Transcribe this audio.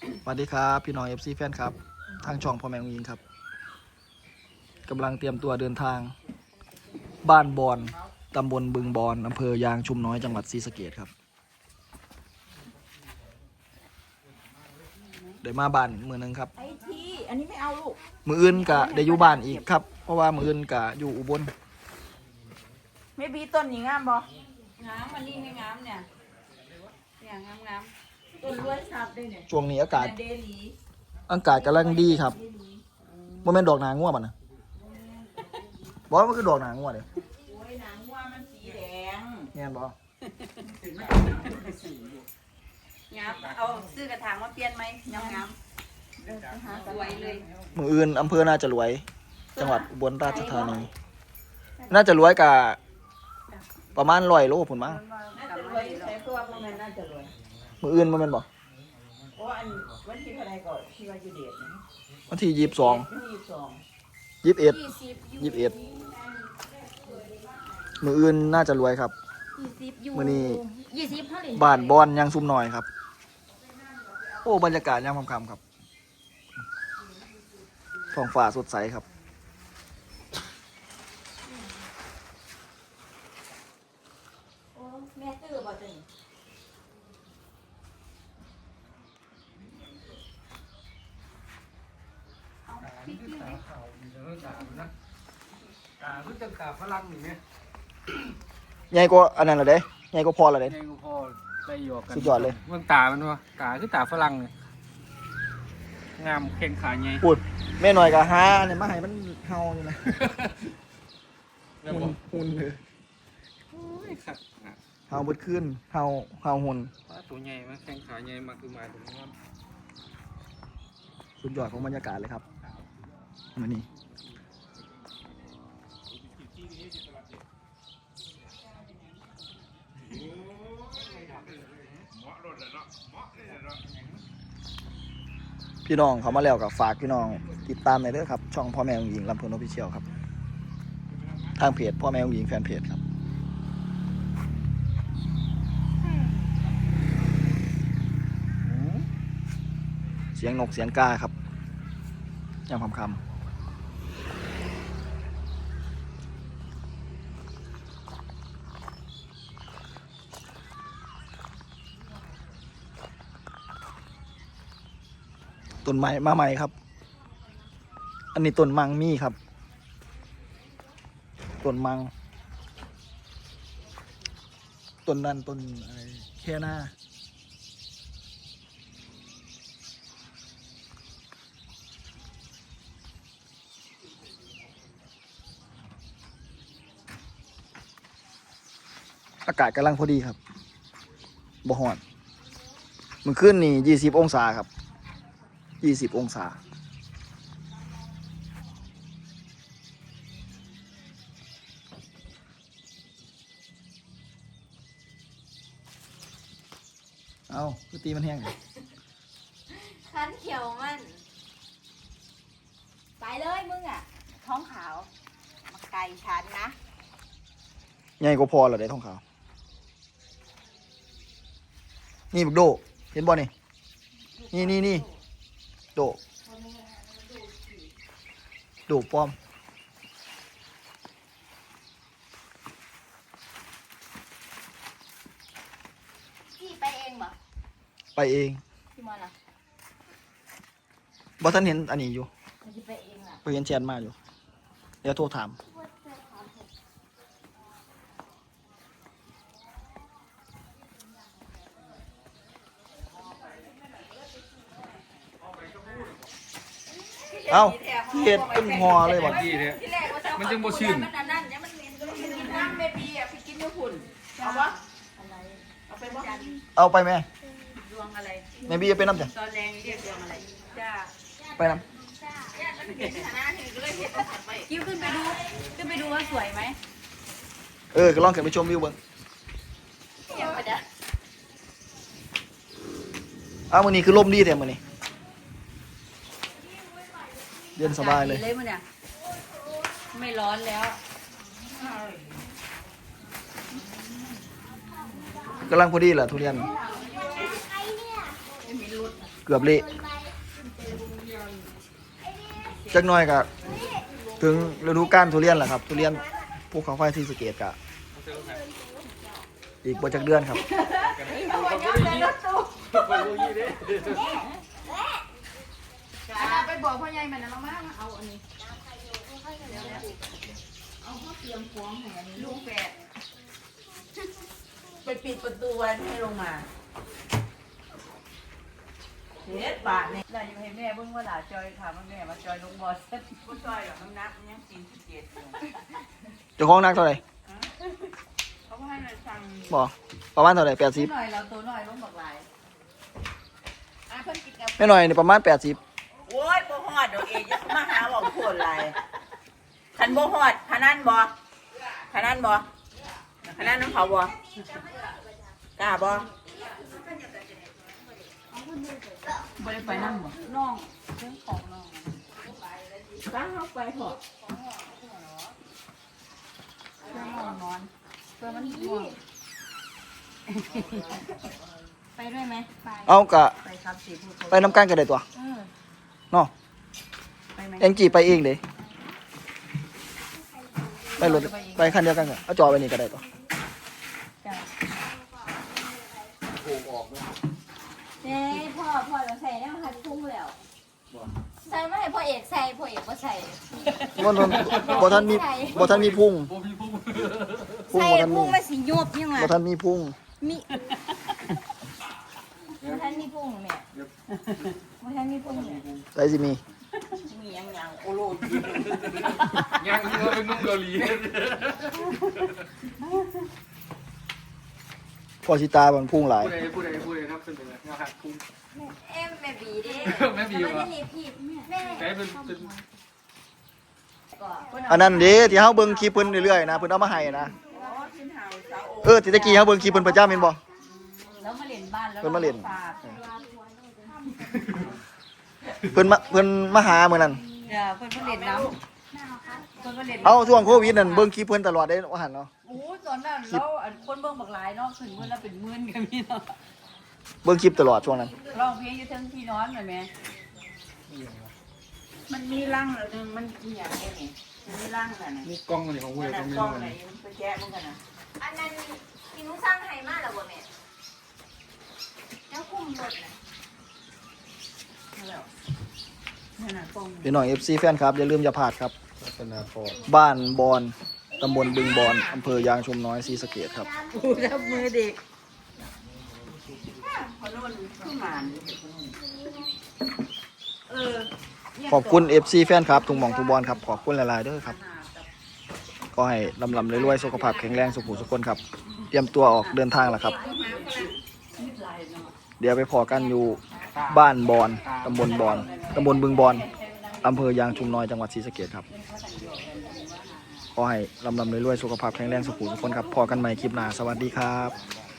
สวัสดีครับ พี่น้องเอฟซีแฟนครับ ทางช่องพ่อแมงยิงครับกำลังเตรียมตัวเดินทาง บ้านบอนตำบลบึงบอนอำเภอยางชุมน้อยจังหวัดศรีสะเกดครับเดี๋ยวมาบ้านมือหนึงครับ ไอ้ที่อันนี้ไม่เอาลูก มืออื่นกะได้อยู่บ้านอีกครับ เพราะว่ามืออื่นกะอยู่อุบลไม่บีต้นนี้งามบ่งามอันนี้ไม่งามเนี่ย เนี่ยงามงาม ต้นรวยสับด้วยเนี่ยช่วงนี้อากาศแต่เดลีอากาศกำลังดีครับโมเมนดอกนางง่วงป่ะนะบอกว่ามันคือดอกนางง่วงเลยโอ้ยหนังว่ามันสีแดงแง่นบอกงามเอาซื้อกระถางมาเปลี่ยนไหมงามงามเดินไปหาสวยเลยมืออื่นอำเภอน่าจะรวย จังหวัดอุบลราชธานี น่าจะรวยกับประมาณร้อยโลผุนมั้งน่าจะรวยใช้ตัวพวกนั้นน่าจะรวย มืออื่นมันเป็นบอกโอ้อันวันที่เท่าไหรก่อนที่ว่าอยู่เดทนะวันที่ยี่สิบสองที่ยี่สิบสองยี่สิบเอ็ดยี่สิบยี่สิบเอ็ดมืออื่นน่าจะรวยครับ ยี่สิบอยู่มื้อนี้ ยี่สิบเท่าไหร่บ้านบอนยังซุ่มหน่อยครับ โอ้บรรยากาศยามค่ำๆครับท้องฟ้าสดใสครับ โอ้แม่ตื้อบ่จัง กาคือจังกาฝรั่งนี่เนี่ยใหญ่กว่าอันนั้นเหรอเด้ใหญ่กว่าพอเหรอเด้ไงกูพ่อได้หยอกกันสุดยอดเลย เมืองตามันวะกาคือตาฝรั่งเนี่ยงามแข่งขาใหญ่พูดแม่หน่อยกับฮาเนี่ยมาให้มันเฮาอยู่นะหุ่นหุ่นเลยโอ้ยครับอะเฮาเบดขึ้นเฮาเฮาหุ่นว่าตัวใหญ่มาแข่งขาใหญ่มาคือหมายถึงว่าสุดยอดของบรรยากาศเลยครับมานี่ พี่น้องเขามาแล้วกับฝากพี่น้องติดตามในเด้อครับ ช่องพ่อแม่องหญิงลำพลินอพิเชียลครับ ทางเพจพ่อแม่องหญิงแฟนเพจครับเสียงนกเสียงกาครับยามคำคำ ต้นไม้มาใหม่ครับ อันนี้ต้นมังมี่ครับต้นมังต้นนั้นต้นอะไรแค่หน้าอากาศกำลังพอดีครับบ่ฮ้อนมันขึ้นนี่ยี่สิบองศาครับ ยี่สิบองศา เอาคือตีมันแห้งเลยคันเขียวมัน ไปเลยมึงอะ ท้องขาว มาไกลฉันนะ ใหญ่กว่าพอเหรอได้ทองขาว นี่บุกโด เห็นบ่นี่ นี่นี่นี่ โดโดปลอมพี่ไปเองบ่ไปเองพี่มอนอะบ่ท่านเห็นอันนี้อยู่มันจะไปเองอะ ไปเห็นแชทมาอยู่ เดี๋ยวโทรถาม เอ้าเห็ดเป็นหอเลยบ่ที่เนี่ยที่แรกว่าจะมันจึงบ่ชื่นมันอันนั้นเนี่ยมันมันกินน้ำเมบีอะพี่กินญี่ปุ่นเอาวะอะไรเอาไปบ่จันเอาไปไหมดวงอะไรแม่บี้จะไปน้ำจ้ะตอนแรงเรียกดวงอะไรจ้าไปน้เนี่ยมันเห็นฐานะเห็นก็เลยเห็นไปกิ้วขึ้นไปดูขึ้นไปดูว่าสวยไหมำเออก็ลองขึ้นไปชมวิวเบิ่งเดี๋ยวไปเด้อเอามือนี้คือลมดีแท้มือนี้ เย็นสบายเลยอากศดีเลยมึงเนี่ยไม่ร้อนแล้ว กำลังพอดีแหละทุเรียน เกือบเละจักหน่อยก็ถึงฤดูกาลทุเรียนแหละครับ ทุเรียนภูเขาไฟที่สะเกตกะ อีกบ่จักเดือนครับ ไป บอกพ่อใหญ่มันนะเรามาเอาอันนี้เอาข้าวเตรียมพวงให้อันนี้ลูกแฝดไปปิดประตูไว้ให้ลงมาเฮ็ดบาทนี่ได้อยู่ให้แม่เบิ่งว่าหลาจอยค่ะว่าแม่มาจอยลงบอสบ่จอยหรอกน้ำหนักมันยัง47อยู่เจ้าของนักเท่าไหร่เขาก็ให้เราสั่งบ่ประมาณเท่าไหร่แปดสิบหน่อยเราตัวหน่อยลงบักหลายอะเพิ่นกินกับไม่หน่อยนี่ประมาณแปดสิบ โอ้ยบ่ฮอดดอกเองอย่ามาหาบอกโคตรหลายคันบ่ฮอดพนันบ่พนันบ่พนันน้ำเขาบ่กล้าบ่บ่ได้ไปนั่งบ่น้องเรื่องของน้องตั้งเข้าไปเถอะเรื่องน้องนอนเพื่อมันง่วงไปด้วยไหมไปเอากะไปครับสิพูดไปน้ำกันกันได้ตัวเออ เนาะไปไหมเอ็งจีไปเองเด้ไปรถไปคันเดียวกันเหรอเอาจอไปนี่ก็ได้ตัวจ้ะเอ้ยพ่อพ่อเราใส่ได้มาทัดพุ่งแล้วใส่ไม่ให้พ่อเอกใส่พ่อเอกก็ใส่ บ่ทันบ่ทันมีบ่ทันมีพุ่งพุ่งใส่บ่ทันมีพุ่งมาสีโยบยังไงบ่ทันมีพุ่งมีบ่ทันมีพุ่งแม่บ่ ทันมีพุ่งแม่ใส่สิมีมีหยังยังโอโลดยังนี่ว่าเป็นนุ่มเกาหลีพอสิตามันพุ่งหลาย พูดอะไรพูดอะไรพูดอะไรครับเสนอแนวทางคุ้มเอ็มแม่บีเด้แม่บีแล้ววะมันนี่พี่แม่ใช้เป็นเป็นก่อนอันนั้นเด้ที่เฮาเบิ่งคลิปเพิ่นเรื่อยๆนะเพิ่นเอามาให้นะ อ๋อขึ้นเฮาสาวโอเออที่ตะกี้เฮาเบิ่งคลิปเพิ่นประจำแม่นบ่ แล้วมาเล่นบ้านแล้วเพิ่นมาเล่นฝาก เพิ่นมาเพิ่นมาหามื้อนั้นเดี๋ยวเพิ่นมาเล่นน้ำเพิ่นมาเล่นเอาช่วงโควิดนั่นเบิ่งคลิปเพิ่นตลอดได้ว่าหั่นเนาะ โอ้ยตอนนั้นเราอันคนเบิ่งบักหลายเนาะขึ้นมื้อละเป็นหมื่นก็มีเนาะเบิ่งคลิปตลอดช่วงนั้น ร้องเพลงอยู่เทั้งที่นอนเหมือนไหมมันมีร่างเหรอนึงมันมีอย่างเงี้ยนี่มันมีร่างน่ะนะนี่กล้องนี่ของพูดนั่อะไรนกล้น่ะองกล้องไหนไม่รู้มันไปแกะมันกันนะอันนั้นที่หนูสร้างให้มาแล้วบ่แม่แล้วคุมรถน่ะนั่นแหละ นั่นน่ะกล้องพี่น้อง FC แฟนครับ อย่าลืมอย่าพลาดครับ ลักษณะพอบ้านบอนตำบลบึงบอนอำเภอยางชุมน้อยศรีสะเกษครับ กูจับมือเด็กพอโน่นขึ้นมาเออขอบคุณ FC แฟนครับทุกหม่องทุกบอลครับขอบคุณหลายๆเด้อครับ ก็ให้ลำลำรวยๆสุขภาพแข็งแรงสุขุสุขคนครับ เตรียมตัวออกเดินทางแล้วครับ เดี๋ยวไปพอกันอยู่บ้านบอนตำบลบอนตำบลบึงบอนอำเภอยางชุมน้อยจังหวัดศรีสะเกษครับขอให้ลำลำรวยๆสุขภาพแข็งแรงสุขุมสุขคนครับพอกันใหม่คลิปหน้าสวัสดีครับ